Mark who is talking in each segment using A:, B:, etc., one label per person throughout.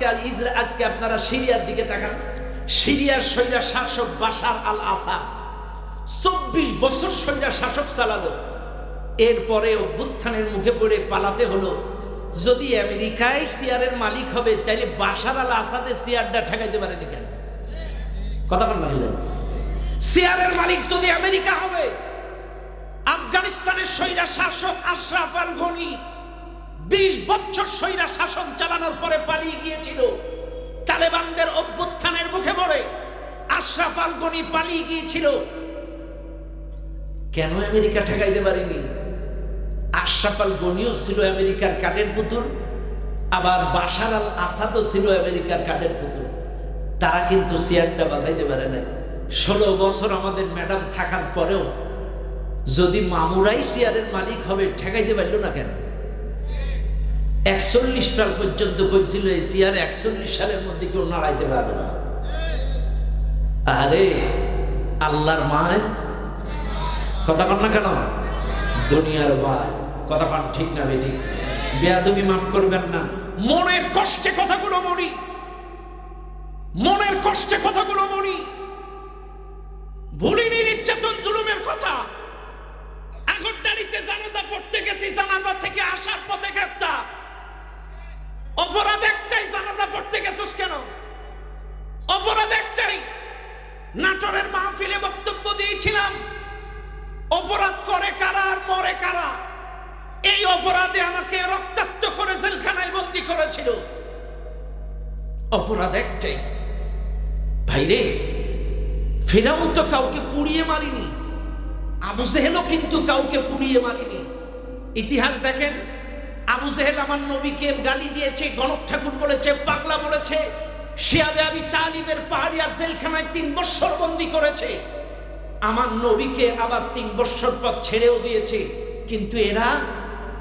A: আজকে আজকে আপনারা সিরিয়ার দিকে তাকান। সিরিয়ার সৈরা শাসক বাশার আল আসা চব্বিশ বছর সৈরা শাসক চালালো। এরপরে অভ্যুত্থানের মুখে পড়ে পালাতে হলো। যদি আমেরিকায় সিয়ারের মালিক হবে, তাইলে বাশার আল আসাদের সিয়ারটা ঠেকাইতে পারেনি কেন? কথা বল মানিলেন সিয়ারের মালিক যদি আমেরিকা হবে, আফগানিস্তানের সৈরা শাসক আশরাফ আল গনি বিশ বছর সৈরা শাসন চালানোর পরে পালিয়ে গিয়েছিল। তালেবানদের অভ্যুত্থানের মুখে পড়ে আশরাফ আল গনি পালিয়ে গিয়েছিল। কেন আমেরিকা ঠেকাইতে পারেনি? আশরাফ আল গনিও ছিল আমেরিকার কাঠের পুতুল, আবার বাশার আল আসাদও ছিল আমেরিকার কাঠের পুতুল। তারা কিন্তু চেয়ারটা বাজাইতে পারে না ষোলো বছর আমাদের ম্যাডাম থাকার পরেও যদি মামুরাই চেয়ারের মালিক হবে, ঠেকাইতে পারল না কেন? একচল্লিশ সাল পর্যন্ত কইছিল এই চেয়ার একচল্লিশ সালের মধ্যে কেউ নাড়াইতে পারবে না। আরে, আল্লাহর মায়ের? কথা কন না কেন? দুনিয়ার ভাই। কথা কন ঠিক না বেটি? বেয়া তুমি মাফ করবেন না। মনের কষ্টে কথাগুলো মরি মনের কষ্টে কথাগুলো মরি ভুলিনি নির্যাতন, জুলুমের কথা। আগরদাড়িতে জানাজা পড়তে গেছি, জানাজা থেকে আসার পথে গ্রেপ্তার। নাটোরের মাহফিলে বক্তব্য দিয়েছিলাম, অপরাধ করে কারা আর মরে কারা? এই অপরাধে আমাকে রক্তাক্ত করে জেলখানায় বন্দি করেছিল। অপরাধ একটাই, ভাইরে, ফেরাউন তো কাউকে পুড়িয়ে মারিনি, আবু জেহেলও কিন্তু কাউকে পুড়িয়ে মারিনি। ইতিহাস দেখেন, আবু জেহেল আমার নবীকে গালি দিয়েছে, গণক ঠাকুর বলেছে, পাগলা বলেছে শিয়াবে আবি তালিবের পাহাড়িয়া জেলখানায় তিন বছর বন্দি করেছে। আমার নবীকে আবার তিন বছর পর ছেড়েও দিয়েছে। কিন্তু এরা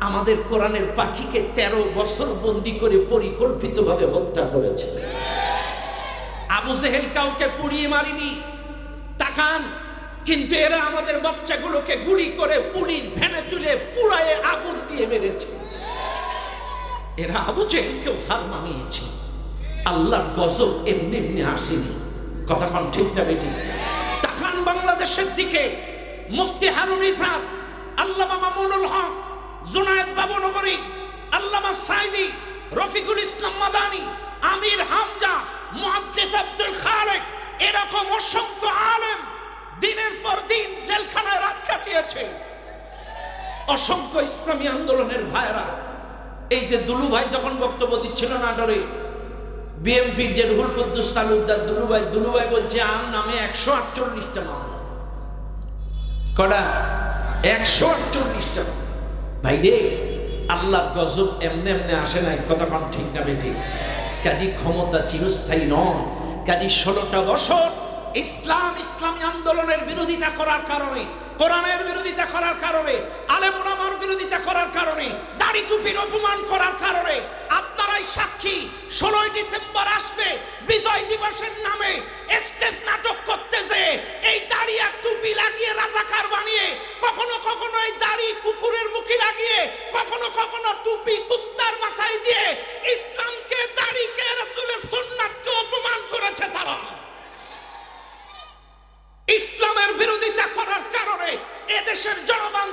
A: আমাদের কোরআনের পাখিকে তেরো বছর বন্দি করে পরিকল্পিতভাবে হত্যা করেছে। আবু জেহেল কাউকে পুড়িয়ে মারিনি। তাকান, কিন্তু এরা আমাদের বাচ্চাগুলোকে গুলি করে পুলিশ ভ্যানে তুলে পুড়ায়ে আগুন দিয়ে মেরেছে। এরা আবু জেহেলকেও হার মানিয়েছে। আল্লাহর গজব এমনি এমনি আসেনি। কথা কন ঠিক না বেটি? তাকান বাংলাদেশের দিকে। মুক্তি হারুন ইসাদ আল্লামা মামুনুল হক, জুনায়েদ বাবুনগরী, আল্লামা সাইদি, রফিকুল ইসলাম মাদানি, আমির হামজা, মুহাদ্দিস আব্দুল খালেক, এরকম অসংখ্য আলেম দিনের পর দিন জেলখানায় রাত কাটিয়েছে। অসংখ্য ইসলামী আন্দোলনের ভাইরা এই যে দুলু ভাই যখন বক্তব্য দিচ্ছিল নাটোরে বিএমপির যে রুহুল কুদ্দুস তালুকদার দুলু ভাই দুলু ভাই বলছে, আম নামে একশো আটচল্লিশটা মামলা। কটা? একশো আটচল্লিশটা ভাই রে, আল্লাহর গজব এমনি এমনি আসে নাই, কথা কন ঠিক না বেঠিক কাজী ক্ষমতা চিরস্থায়ী নয় কাজী ষোলোটা বছর ইসলাম, ইসলামী আন্দোলনের বিরোধিতা করার কারণে, কোরআনের বিরোধিতা করার কারণে আলেমুলামার বিরোধিতা করার কারণে, দাড়ি টুপির অপমান করার কারণে ষোলোই ডিসেম্বর আসবে, বিজয় দিবসের নামে স্টেজ নাটক করতে যে এই দাড়ি আর টুপি লাগিয়ে রাজাকার বানিয়ে, কখনো কখনো এই দাড়ি কুকুরের মুখে লাগিয়ে, কখনো কখনো টুপি কুত্তার মাথায় দিয়ে ইসলামকে, দাড়িকে, রাসূলের সুন্নাতকে অপমান করেছে তারা। ইসলামের বিরোধিতা করার কারণে এদেশের জনগণ